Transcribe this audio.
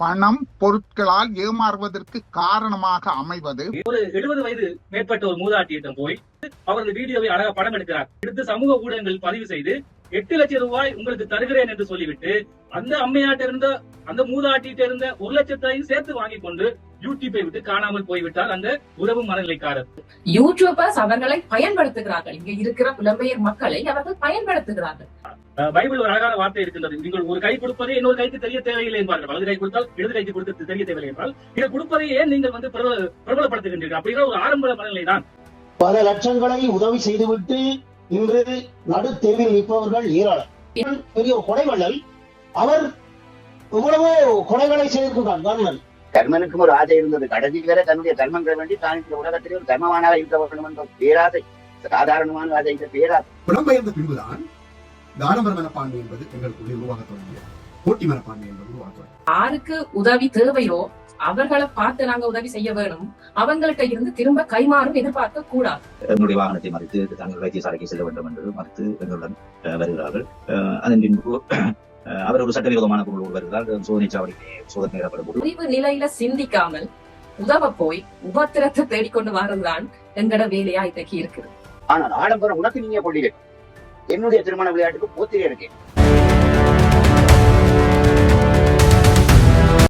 பணம் பொருட்களால் ஏமாறுவதற்கு காரணமாக அமைவது. ஒரு எழுபது வயது மேற்பட்ட ஒரு மூதாட்டியிடம் போய் அவரது வீடியோவை அழகா படம் எடுக்கிறார். எடுத்து சமூக ஊடகங்கள் பதிவு செய்து எட்டு லட்சம் ரூபாய் உங்களுக்கு தருகிறேன் என்று சொல்லிவிட்டு அந்த அம்மையாட்ட இருந்த அந்த மூதாட்டிட்ட இருந்த ஒரு லட்சத்தையும் சேர்த்து வாங்கி கொண்டு யூடியூப்பை விட்டு காணாமல் போய்விட்டார் அந்த உறவு மனநிலைக்காரர். யூடியூபர்ஸ் அவர்களை பயன்படுத்துகிறார்கள். இங்க இருக்கிற புலம்பெயர் மக்களை அவர்கள் பயன்படுத்துகிறார்கள். பைபிள் ஒரு அழகான வார்த்தை இருக்கின்றது. நீங்கள் ஒரு கை கொடுப்பதே இன்னொரு கைக்கு தெரிய தேவையில்லை என்பார்கள். வலது கை கொடுத்தால் இடது கைக்கு கொடுத்து தெரிய தேவையில்லை என்றால் இதை கொடுப்பதை ஏன் நீங்கள் வந்து பிரபல- பிரபலப்படுத்துகின்றீர்கள்? அப்படிங்கிற ஒரு ஆரம்ப மனநிலை தான் பல லட்சங்களை உதவி செய்துவிட்டு இன்று நடுத்தெருவில் நிற்பவர்கள் ஏராளம். பெரிய ஒரு கொடைவள்ளல். அவர் இவ்வளவோ கொடைகளை செய்திருக்கிறார் கர்ணன். கர்மனுக்கும் ஒரு ஆசை இருந்தது. கடைசி வரை தன்னுடைய தர்மங்களை வேண்டி தான் இந்த உலகத்திலே ஒரு தர்மமானாக இருக்க வேண்டும் என்ற பேராசை. சாதாரணமான ஆசை இந்த பேராசை. புலம்பெயர்ந்த பின்புதான் தானவர மனப்பான்மை என்பது எங்களுக்குள்ளே உருவாகத் தொடங்கியது. போட்டி மனப்பான்மை என்பது தொடங்கியது. யாருக்கு உதவி தேவையோ அவர்களை பார்த்து நாங்க உதவி செய்ய வேணும். அவங்கள்ட்ட இருந்து திரும்ப கைமாறும் எதிர்பார்க்க கூடாது. எங்களுடைய வாகனத்தை மறித்து தங்கள் வைத்தியசாலைக்கு செல்ல வேண்டும் என்று மறுத்து எங்களுடன் வருகிறார்கள். அதன் பின்பு அவர் ஒரு சட்டவிரோதமான பொருள் வருகிறார். சோதனை சாவடியிலே சோதனை போது அறிவு நிலையில சிந்திக்காமல் உதவ போய் உபத்திரத்தை தேடிக்கொண்டு வர்றதுதான் எங்கட வேலையா இன்றைக்கு இருக்குது ஆனால் ஆடம்பரம் உனக்கு நீங்க கொள்ளிகள் என்னுடைய திருமண விளையாட்டுக்கு போத்திரே இருக்கேன்.